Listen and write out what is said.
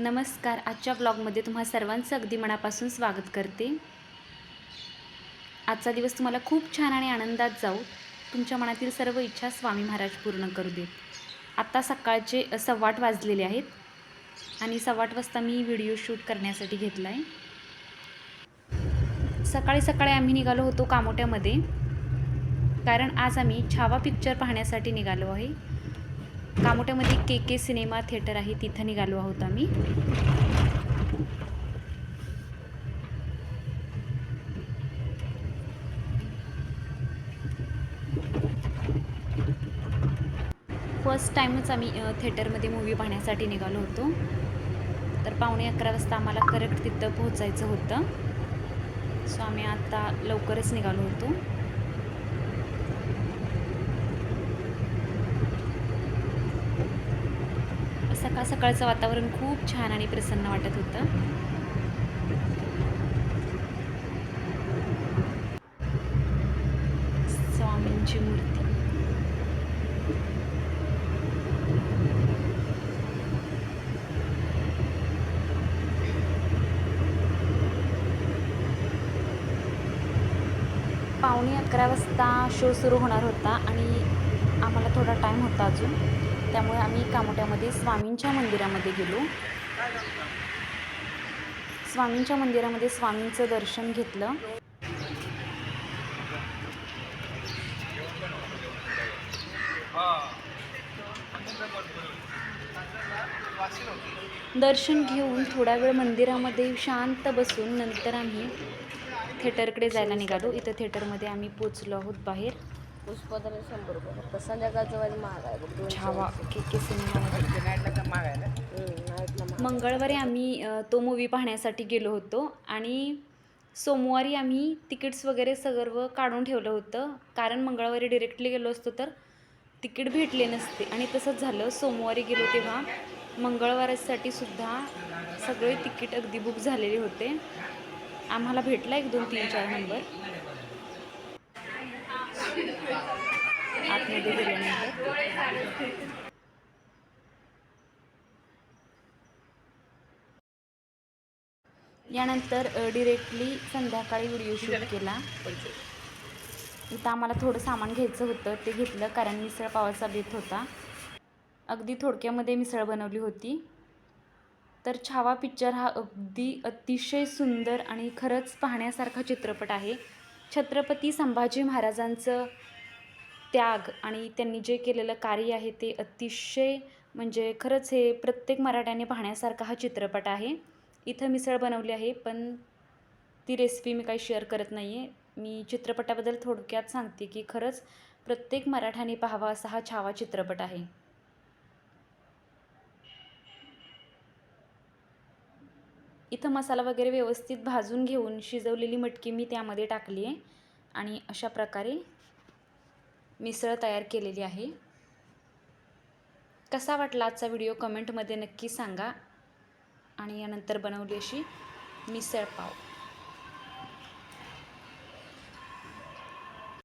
नमस्कार. आजच्या ब्लॉगमध्ये तुम्हा सर्वांचं अगदी मनापासून स्वागत करते. आजचा दिवस तुम्हाला खूप छान आणि आनंदात जाऊ. तुमच्या मनातील सर्व इच्छा स्वामी महाराज पूर्ण करू देत. आत्ता सकाळचे सव्वाट वाजलेले आहेत. आणि सव्वाट वाजता मी व्हिडिओ शूट करण्यासाठी घेतला आहे सकाळी सकाळी आम्ही निघालो होतो कामोट्यामध्ये. कारण आज आम्ही छावा पिक्चर पाहण्यासाठी निघालो आहे. कामोट्यामध्ये के के सिनेमा थिएटर आहे तिथं निघालो आहोत आम्ही. फर्स्ट टाईमच आम्ही थिएटरमध्ये मूवी पाहण्यासाठी निघालो होतो. तर पावणे अकरा वाजता आम्हाला करेक्ट तिथं पोहोचायचं होतं. सो आम्ही आत्ता लवकरच निघालो होतो. सकाळ सकाळचं वातावरण खूप छान आणि प्रसन्न वाटत होतं. स्वामींची मूर्ती. पावणे अकरा वाजता शो सुरू होणार होता आणि आम्हाला थोडा टाईम होता अजून. त्यामुळे आम्ही कामोट्यामध्ये स्वामींच्या मंदिरामध्ये गेलो. स्वामींच्या मंदिरामध्ये स्वामींचं दर्शन घेतलं. दर्शन घेऊन थोडा वेळ मंदिरामध्ये शांत बसून नंतर आम्ही थिएटरकडे जायला निघालो. इथं थिएटरमध्ये आम्ही पोचलो आहोत बाहेर. पुष्पधर शंभर रुपये. फक्त संध्याकाळचं वाज महाग आहे बघ दोनशे छावा. के के सिनेमामध्ये नाईटला महाग मंगळवारी आम्ही अ, तो मूवी पाहण्यासाठी गेलो होतो आणि सोमवारी आम्ही तिकीट्स वगैरे सर्व काढून ठेवलं होतं. कारण मंगळवारी डिरेक्टली गेलो असतो तर तिकीट भेटले नसते. आणि तसंच झालं. सोमवारी गेलो तेव्हा मंगळवारासाठी सुद्धा सगळे तिकीट अगदी बुक झालेले होते. आम्हाला भेटला एक दोन तीन चार नंबर यानंतर डिरेक्टली संध्याकाळी व्हिडिओ शूट केला. इथं आम्हाला थोडं सामान घ्यायचं होतं ते घेतलं कारण मिसळ पावाचा बेत होता. अगदी थोडक्यामध्ये मिसळ बनवली होती. तर छावा पिक्चर हा अगदी अतिशय सुंदर आणि खरंच पाहण्यासारखा चित्रपट आहे. छत्रपती संभाजी महाराजांचं त्याग आणि त्यांनी जे केलेलं कार्य आहे ते अतिशय म्हणजे खरंच हे प्रत्येक मराठ्याने पाहण्यासारखा हा चित्रपट आहे. इथं मिसळ बनवली आहे पण ती रेसिपी मी काही शेअर करत नाही आहे मी चित्रपटाबद्दल थोडक्यात सांगते की खरंच प्रत्येक मराठ्याने पाहावा असा हा छावा चित्रपट आहे. इथं मसाला वगैरे व्यवस्थित भाजून घेऊन शिजवलेली मटकी मी त्यामध्ये टाकली आहे आणि अशा प्रकारे मिसळ तयार केलेली आहे. कसा वाटला आजचा व्हिडिओ कमेंटमध्ये नक्की सांगा. आणि यानंतर बनवली अशी मिसळ पाव.